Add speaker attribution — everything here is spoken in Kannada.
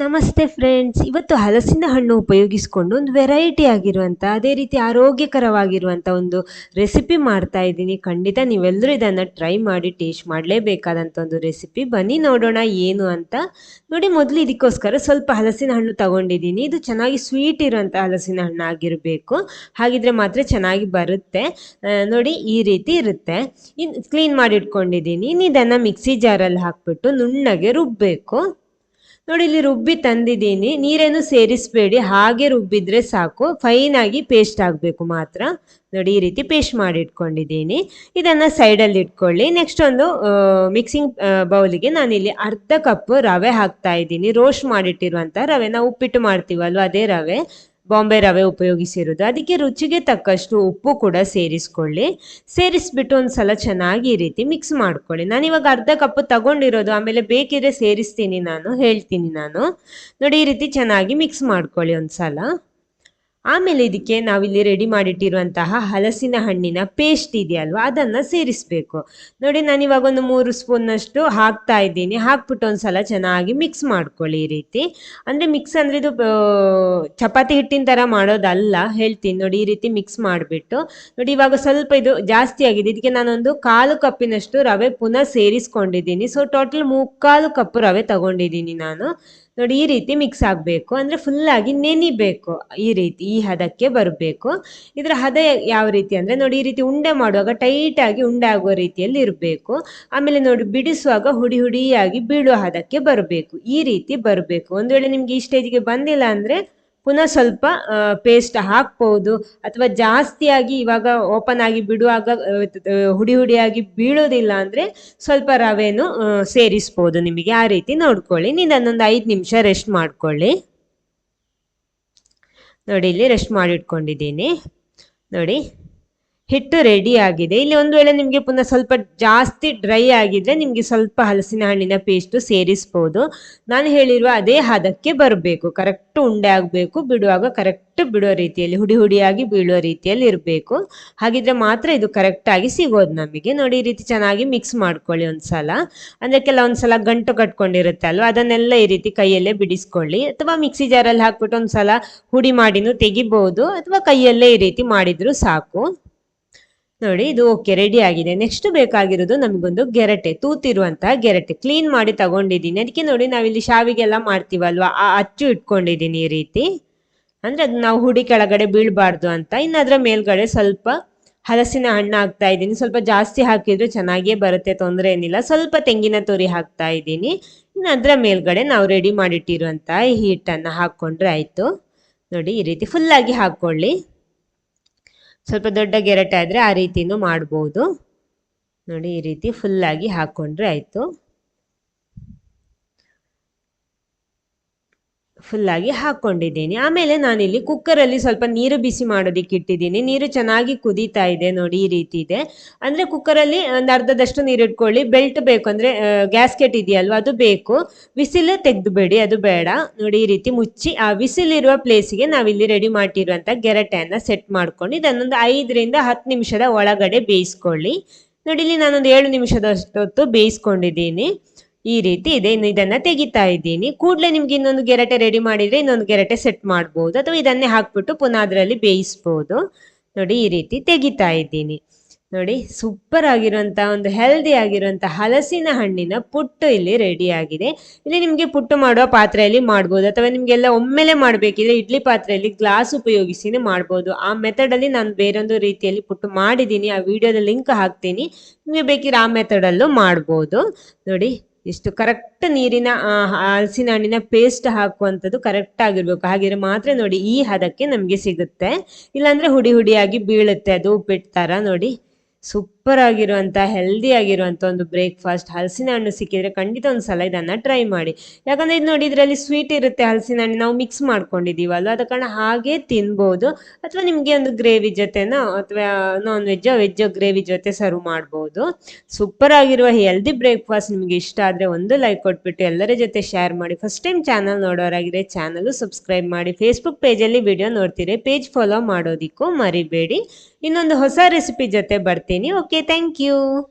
Speaker 1: ನಮಸ್ತೆ ಫ್ರೆಂಡ್ಸ್. ಇವತ್ತು ಹಲಸಿನ ಹಣ್ಣು ಉಪಯೋಗಿಸಿಕೊಂಡು ಒಂದು ವೆರೈಟಿ ಆಗಿರುವಂಥ ಅದೇ ರೀತಿ ಆರೋಗ್ಯಕರವಾಗಿರುವಂಥ ಒಂದು ರೆಸಿಪಿ ಮಾಡ್ತಾ ಇದ್ದೀನಿ. ಖಂಡಿತ ನೀವೆಲ್ಲರೂ ಇದನ್ನು ಟ್ರೈ ಮಾಡಿ, ಟೇಸ್ಟ್ ಮಾಡಲೇಬೇಕಾದಂಥ ಒಂದು ರೆಸಿಪಿ ಬನ್ನಿ ನೋಡೋಣ ಏನು ಅಂತ. ನೋಡಿ, ಮೊದಲು ಇದಕ್ಕೋಸ್ಕರ ಸ್ವಲ್ಪ ಹಲಸಿನ ಹಣ್ಣು ತಗೊಂಡಿದ್ದೀನಿ. ಇದು ಚೆನ್ನಾಗಿ ಸ್ವೀಟ್ ಇರುವಂಥ ಹಲಸಿನ ಹಣ್ಣು ಆಗಿರಬೇಕು. ಹಾಗಿದ್ರೆ ಮಾತ್ರ ಚೆನ್ನಾಗಿ ಬರುತ್ತೆ. ನೋಡಿ, ಈ ರೀತಿ ಇರುತ್ತೆ. ಇನ್ನು ಕ್ಲೀನ್ ಮಾಡಿ ಇಟ್ಕೊಂಡಿದ್ದೀನಿ ಇನ್ನು ಇದನ್ನು ಮಿಕ್ಸಿ ಜಾರಲ್ಲಿ ಹಾಕ್ಬಿಟ್ಟು ನುಣ್ಣಗೆ ರುಬ್ಬಬೇಕು ನೋಡಿ, ಇಲ್ಲಿ ರುಬ್ಬಿ ತಂದಿದ್ದೀನಿ. ನೀರೇನು ಸೇರಿಸಬೇಡಿ, ಹಾಗೆ ರುಬ್ಬಿದ್ರೆ ಸಾಕು. ಫೈನ್ ಆಗಿ ಪೇಸ್ಟ್ ಆಗಬೇಕು ಮಾತ್ರ. ನೋಡಿ, ಈ ರೀತಿ ಪೇಸ್ಟ್ ಮಾಡಿ ಇಟ್ಕೊಂಡಿದ್ದೀನಿ. ಇದನ್ನು ಸೈಡಲ್ಲಿ ಇಟ್ಕೊಳ್ಳಿ. ನೆಕ್ಸ್ಟ್ ಒಂದು ಮಿಕ್ಸಿಂಗ್ ಬೌಲಿಗೆ ನಾನಿಲ್ಲಿ ಅರ್ಧ ಕಪ್ ರವೆ ಹಾಕ್ತಾ ಇದ್ದೀನಿ. ರೋಸ್ಟ್ ಮಾಡಿಟ್ಟಿರುವಂಥ ರವೆ ನಾವು ಉಪ್ಪಿಟ್ಟು ಮಾಡ್ತೀವಲ್ವ, ಅದೇ ರವೆ. ಬಾಂಬೆ ರವೆ ಉಪಯೋಗಿಸಿರೋದು ಅದಕ್ಕೆ ರುಚಿಗೆ ತಕ್ಕಷ್ಟು ಉಪ್ಪು ಕೂಡ ಸೇರಿಸ್ಕೊಳ್ಳಿ. ಸೇರಿಸ್ಬಿಟ್ಟು ಒಂದು ಸಲ ಚೆನ್ನಾಗಿ ಈ ರೀತಿ ಮಿಕ್ಸ್ ಮಾಡ್ಕೊಳ್ಳಿ. ನಾನು ಇವಾಗ ಅರ್ಧ ಕಪ್ ತಗೊಂಡಿರೋದು, ಆಮೇಲೆ ಬೇಕಿದ್ರೆ ಸೇರಿಸ್ತೀನಿ ನಾನು, ಹೇಳ್ತೀನಿ ನಾನು. ನೋಡಿ ಈ ರೀತಿ ಚೆನ್ನಾಗಿ ಮಿಕ್ಸ್ ಮಾಡ್ಕೊಳ್ಳಿ ಒಂದು ಸಲ ಆಮೇಲೆ ಇದಕ್ಕೆ ನಾವಿಲ್ಲಿ ರೆಡಿ ಮಾಡಿಟ್ಟಿರುವಂತಹ ಹಲಸಿನ ಹಣ್ಣಿನ ಪೇಸ್ಟ್ ಇದೆಯಲ್ವ ಅದನ್ನು ಸೇರಿಸಬೇಕು. ನೋಡಿ, ನಾನು ಇವಾಗ ಒಂದು ಮೂರು ಸ್ಪೂನ್ನಷ್ಟು ಹಾಕ್ತಾ ಇದ್ದೀನಿ. ಹಾಕ್ಬಿಟ್ಟು ಒಂದು ಸಲ ಚೆನ್ನಾಗಿ ಮಿಕ್ಸ್ ಮಾಡ್ಕೊಳ್ಳಿ ಈ ರೀತಿ. ಅಂದರೆ ಮಿಕ್ಸ್ ಅಂದರೆ ಇದು ಚಪಾತಿ ಹಿಟ್ಟಿನ ಥರ ಮಾಡೋದಲ್ಲ, ಹೇಳ್ತೀನಿ. ನೋಡಿ, ಈ ರೀತಿ ಮಿಕ್ಸ್ ಮಾಡಿಬಿಟ್ಟು. ನೋಡಿ, ಇವಾಗ ಸ್ವಲ್ಪ ಇದು ಜಾಸ್ತಿ ಆಗಿದೆ. ಇದಕ್ಕೆ ನಾನೊಂದು ಕಾಲು ಕಪ್ಪಿನಷ್ಟು ರವೆ ಪುನಃ ಸೇರಿಸ್ಕೊಂಡಿದ್ದೀನಿ. ಸೊ ಟೋಟಲ್ ಮುಕ್ಕಾಲು ಕಪ್ ರವೆ ತಗೊಂಡಿದ್ದೀನಿ ನಾನು. ನೋಡಿ, ಈ ರೀತಿ ಮಿಕ್ಸ್ ಆಗಬೇಕು. ಅಂದರೆ ಫುಲ್ಲಾಗಿ ನೆನಿಬೇಕು ಈ ರೀತಿ, ಈ ಹದಕ್ಕೆ ಬರಬೇಕು. ಇದರ ಹದ ಯಾವ ರೀತಿ ಅಂದರೆ, ನೋಡಿ, ಈ ರೀತಿ ಉಂಡೆ ಮಾಡುವಾಗ ಟೈಟಾಗಿ ಉಂಡೆ ಆಗುವ ರೀತಿಯಲ್ಲಿ ಇರಬೇಕು. ಆಮೇಲೆ ನೋಡಿ, ಬಿಡಿಸುವಾಗ ಹುಡಿ ಹುಡಿಯಾಗಿ ಬೀಳುವ ಹದಕ್ಕೆ ಬರಬೇಕು. ಈ ರೀತಿ ಬರಬೇಕು. ಒಂದು ವೇಳೆ ನಿಮಗೆ ಈ ಸ್ಟೇಜಿಗೆ ಬಂದಿಲ್ಲ ಅಂದರೆ ಪುನಃ ಸ್ವಲ್ಪ ಪೇಸ್ಟ್ ಹಾಕ್ಬೋದು. ಅಥವಾ ಜಾಸ್ತಿಯಾಗಿ ಇವಾಗ ಓಪನ್ ಆಗಿ ಬಿಡುವಾಗ ಹುಡಿ ಹುಡಿಯಾಗಿ ಬೀಳೋದಿಲ್ಲ ಅಂದರೆ ಸ್ವಲ್ಪ ರವೆನು ಸೇರಿಸ್ಬೋದು ನಿಮಗೆ. ಆ ರೀತಿ ನೋಡ್ಕೊಳ್ಳಿ. ನಿನ್ನೊಂದು ಐದು ನಿಮಿಷ ರೆಸ್ಟ್ ಮಾಡ್ಕೊಳ್ಳಿ. ನೋಡಿ, ಇಲ್ಲಿ ರೆಸ್ಟ್ ಮಾಡಿಟ್ಕೊಂಡಿದ್ದೀನಿ. ನೋಡಿ. ಹಿಟ್ಟು ರೆಡಿ ಆಗಿದೆ. ಇಲ್ಲಿ ಒಂದು ವೇಳೆ ನಿಮಗೆ ಪುನಃ ಸ್ವಲ್ಪ ಜಾಸ್ತಿ ಡ್ರೈ ಆಗಿದ್ರೆ ನಿಮಗೆ ಸ್ವಲ್ಪ ಹಲಸಿನ ಹಣ್ಣಿನ ಪೇಸ್ಟು ಸೇರಿಸ್ಬೋದು. ನಾನು ಹೇಳಿರುವ ಅದೇ ಹದಕ್ಕೆ ಬರಬೇಕು. ಕರೆಕ್ಟ್ ಉಂಡೆ ಆಗಬೇಕು, ಬಿಡುವಾಗ ಕರೆಕ್ಟ್ ಬಿಡೋ ರೀತಿಯಲ್ಲಿ, ಹುಡಿ ಹುಡಿಯಾಗಿ ಬೀಳೋ ರೀತಿಯಲ್ಲಿ ಇರಬೇಕು. ಹಾಗಿದ್ರೆ ಮಾತ್ರ ಇದು ಕರೆಕ್ಟಾಗಿ ಸಿಗೋದು ನಮಗೆ. ನೋಡಿ, ಈ ರೀತಿ ಚೆನ್ನಾಗಿ ಮಿಕ್ಸ್ ಮಾಡ್ಕೊಳ್ಳಿ ಒಂದ್ಸಲ. ಅಂದರೆ ಕೆಲವೊಂದು ಸಲ ಗಂಟು ಕಟ್ಕೊಂಡಿರುತ್ತೆ ಅಲ್ವಾ? ಅದನ್ನೆಲ್ಲ ಈ ರೀತಿ ಕೈಯಲ್ಲೇ ಬಿಡಿಸ್ಕೊಳ್ಳಿ. ಅಥವಾ ಮಿಕ್ಸಿ ಜಾರಲ್ಲಿ ಹಾಕ್ಬಿಟ್ಟು ಒಂದ್ಸಲ ಹುಡಿ ಮಾಡಿನೂ ತೆಗಿಬೋದು. ಅಥವಾ ಕೈಯಲ್ಲೇ ಈ ರೀತಿ ಮಾಡಿದ್ರು ಸಾಕು. ನೋಡಿ, ಇದು ಓಕೆ ರೆಡಿ ಆಗಿದೆ. ನೆಕ್ಸ್ಟ್ ಬೇಕಾಗಿರೋದು ನಮಗೊಂದು ಗೆರಟೆ, ತೂತಿರುವಂತಹ ಗೆರಟೆ. ಕ್ಲೀನ್ ಮಾಡಿ ತಗೊಂಡಿದ್ದೀನಿ. ಅದಕ್ಕೆ ನೋಡಿ, ನಾವಿಲ್ಲಿ ಶಾವಿಗೆಲ್ಲ ಮಾಡ್ತೀವಲ್ವಾ? ಆ ಅಚ್ಚು ಇಟ್ಕೊಂಡಿದ್ದೀನಿ ಈ ರೀತಿ. ಅಂದ್ರೆ ಅದು ನಾವು ಹುಡಿ ಕೆಳಗಡೆ ಬೀಳಬಾರ್ದು ಅಂತ. ಇನ್ನು ಅದರ ಮೇಲ್ಗಡೆ ಸ್ವಲ್ಪ ಹಲಸಿನ ಹಣ್ಣು ಹಾಕ್ತಾ ಇದ್ದೀನಿ. ಸ್ವಲ್ಪ ಜಾಸ್ತಿ ಹಾಕಿದ್ರೆ ಚೆನ್ನಾಗಿಯೇ ಬರುತ್ತೆ, ತೊಂದರೆ ಏನಿಲ್ಲ. ಸ್ವಲ್ಪ ತೆಂಗಿನ ತುರಿ ಹಾಕ್ತಾ ಇದ್ದೀನಿ. ಇನ್ನು ಅದರ ಮೇಲ್ಗಡೆ ನಾವು ರೆಡಿ ಮಾಡಿಟ್ಟಿರುವಂಥ ಈ ಹಿಟ್ಟನ್ನು ಹಾಕ್ಕೊಂಡ್ರೆ ಆಯಿತು. ನೋಡಿ, ಈ ರೀತಿ ಫುಲ್ಲಾಗಿ ಹಾಕ್ಕೊಳ್ಳಿ. ಸ್ವಲ್ಪ ದೊಡ್ಡ ಗೆರಟೆ ಆದರೆ ಆ ರೀತಿನೂ ಮಾಡ್ಬೋದು. ನೋಡಿ ಈ ರೀತಿ ಫುಲ್ಲಾಗಿ ಹಾಕ್ಕೊಂಡ್ರೆ ಆಯಿತು. ಫುಲ್ಲಾಗಿ ಹಾಕ್ಕೊಂಡಿದ್ದೀನಿ ಆಮೇಲೆ ನಾನಿಲ್ಲಿ ಕುಕ್ಕರಲ್ಲಿ ಸ್ವಲ್ಪ ನೀರು ಬಿಸಿ ಮಾಡೋದಕ್ಕೆ ಇಟ್ಟಿದ್ದೀನಿ. ನೀರು ಚೆನ್ನಾಗಿ ಕುದೀತಾ ಇದೆ ನೋಡಿ ಈ ರೀತಿ ಇದೆ. ಅಂದರೆ ಕುಕ್ಕರಲ್ಲಿ ಒಂದು ಅರ್ಧದಷ್ಟು ನೀರು ಇಟ್ಕೊಳ್ಳಿ. ಬೆಲ್ಟ್ ಬೇಕು ಅಂದರೆ ಗ್ಯಾಸ್ಕೆಟ್ ಇದೆಯಲ್ವ, ಅದು ಬೇಕು. ಬಿಸಿಲು ತೆಗೆದುಬೇಡಿ, ಅದು ಬೇಡ. ನೋಡಿ ಈ ರೀತಿ ಮುಚ್ಚಿ, ಆ ಬಿಸಿಲಿರುವ ಪ್ಲೇಸಿಗೆ ನಾವಿಲ್ಲಿ ರೆಡಿ ಮಾಡಿರುವಂಥ ಗೆರಟೆಯನ್ನು ಸೆಟ್ ಮಾಡ್ಕೊಂಡು, ಇದನ್ನೊಂದು ಐದರಿಂದ ಹತ್ತು ನಿಮಿಷದ ಒಳಗಡೆ ಬೇಯಿಸ್ಕೊಳ್ಳಿ. ನೋಡಿ, ಇಲ್ಲಿ ನಾನೊಂದು ಏಳು ನಿಮಿಷದಷ್ಟೊತ್ತು ಬೇಯಿಸ್ಕೊಂಡಿದ್ದೀನಿ. ಈ ರೀತಿ ಇದೆ. ಇನ್ನು ಇದನ್ನ ತೆಗಿತಾ ಇದ್ದೀನಿ. ಕೂಡಲೇ ನಿಮ್ಗೆ ಇನ್ನೊಂದು ಗೆರಟೆ ರೆಡಿ ಮಾಡಿದ್ರೆ ಇನ್ನೊಂದು ಗೆರಟೆ ಸೆಟ್ ಮಾಡ್ಬೋದು. ಅಥವಾ ಇದನ್ನೇ ಹಾಕ್ಬಿಟ್ಟು ಪುನಃ ಅದರಲ್ಲಿ ಬೇಯಿಸ್ಬೋದು. ನೋಡಿ, ಈ ರೀತಿ ತೆಗಿತಾ ಇದ್ದೀನಿ. ನೋಡಿ ಸೂಪರ್ ಆಗಿರುವಂಥ ಒಂದು ಹೆಲ್ದಿ ಆಗಿರುವಂಥ ಹಲಸಿನ ಹಣ್ಣಿನ ಪುಟ್ಟು ಇಲ್ಲಿ ರೆಡಿ ಆಗಿದೆ. ಇಲ್ಲಿ ನಿಮಗೆ ಪುಟ್ಟು ಮಾಡುವ ಪಾತ್ರೆಯಲ್ಲಿ ಮಾಡ್ಬೋದು. ಅಥವಾ ನಿಮಗೆಲ್ಲ ಒಮ್ಮೆಲೆ ಮಾಡಬೇಕಿದ್ರೆ ಇಡ್ಲಿ ಪಾತ್ರೆಯಲ್ಲಿ ಗ್ಲಾಸ್ ಉಪಯೋಗಿಸಿನೇ ಮಾಡ್ಬೋದು. ಆ ಮೆಥಡಲ್ಲಿ ನಾನು ಬೇರೊಂದು ರೀತಿಯಲ್ಲಿ ಪುಟ್ಟು ಮಾಡಿದ್ದೀನಿ. ಆ ವಿಡಿಯೋದ ಲಿಂಕ್ ಹಾಕ್ತೀನಿ. ನಿಮಗೆ ಬೇಕಿದ್ರೆ ಆ ಮೆಥಡಲ್ಲೂ ಮಾಡ್ಬೋದು. ನೋಡಿ ಎಷ್ಟು ಕರೆಕ್ಟ್ ನೀರಿನ ಹಲಸಿನ ಹಣ್ಣಿನ ಪೇಸ್ಟ್ ಹಾಕುವಂಥದ್ದು ಕರೆಕ್ಟ್ ಆಗಿರ್ಬೇಕು. ಹಾಗಿದ್ರೆ ಮಾತ್ರ ನೋಡಿ ಈ ಹದಕ್ಕೆ ನಮಗೆ ಸಿಗುತ್ತೆ. ಇಲ್ಲಾಂದ್ರೆ ಹುಡಿ ಹುಡಿಯಾಗಿ ಬೀಳುತ್ತೆ ಅದು ಉಪ್ಪಿಟ್ಟು ಥರ ನೋಡಿ ಸೂಪರ್ ಆಗಿರುವಂಥ ಹೆಲ್ದಿ ಆಗಿರುವಂಥ ಒಂದು ಬ್ರೇಕ್ಫಾಸ್ಟ್ ಹಲಸಿನ ಹಣ್ಣು ಸಿಕ್ಕಿದ್ರೆ ಖಂಡಿತ ಒಂದು ಸಲ ಇದನ್ನು ಟ್ರೈ ಮಾಡಿ. ಯಾಕಂದರೆ ಇದು ನೋಡಿ ಇದರಲ್ಲಿ ಸ್ವೀಟ್ ಇರುತ್ತೆ ಹಲಸಿನ ಹಣ್ಣು, ನಾವು ಮಿಕ್ಸ್ ಮಾಡ್ಕೊಂಡಿದ್ದೀವಲ್ವ? ಅದ ಕಾರಣ ಹಾಗೆ ತಿನ್ಬೋದು. ಅಥವಾ ನಿಮಗೆ ಒಂದು ಗ್ರೇವಿ ಜೊತೆನೋ, ಅಥವಾ ನಾನ್ ವೆಜ್ಜೋ ವೆಜ್ಜೋ ಗ್ರೇವಿ ಜೊತೆ ಸರ್ವ್ ಮಾಡ್ಬೋದು. ಸೂಪರ್ ಆಗಿರುವ ಹೆಲ್ದಿ ಬ್ರೇಕ್ಫಾಸ್ಟ್ ನಿಮಗೆ ಇಷ್ಟ ಆದರೆ ಒಂದು ಲೈಕ್ ಕೊಟ್ಬಿಟ್ಟು ಎಲ್ಲರ ಜೊತೆ ಶೇರ್ ಮಾಡಿ. ಫಸ್ಟ್ ಟೈಮ್ ಚಾನಲ್ ನೋಡೋರಾಗಿದ್ರೆ ಚಾನಲು ಸಬ್ಸ್ಕ್ರೈಬ್ ಮಾಡಿ. ಫೇಸ್ಬುಕ್ ಪೇಜಲ್ಲಿ ವಿಡಿಯೋ ನೋಡ್ತೀರಿ. ಪೇಜ್ ಫಾಲೋ ಮಾಡೋದಿಕ್ಕೂ ಮರಿಬೇಡಿ. ಇನ್ನೊಂದು ಹೊಸ ರೆಸಿಪಿ ಜೊತೆ ಬರ್ತೀನಿ. Okay Okay, thank you.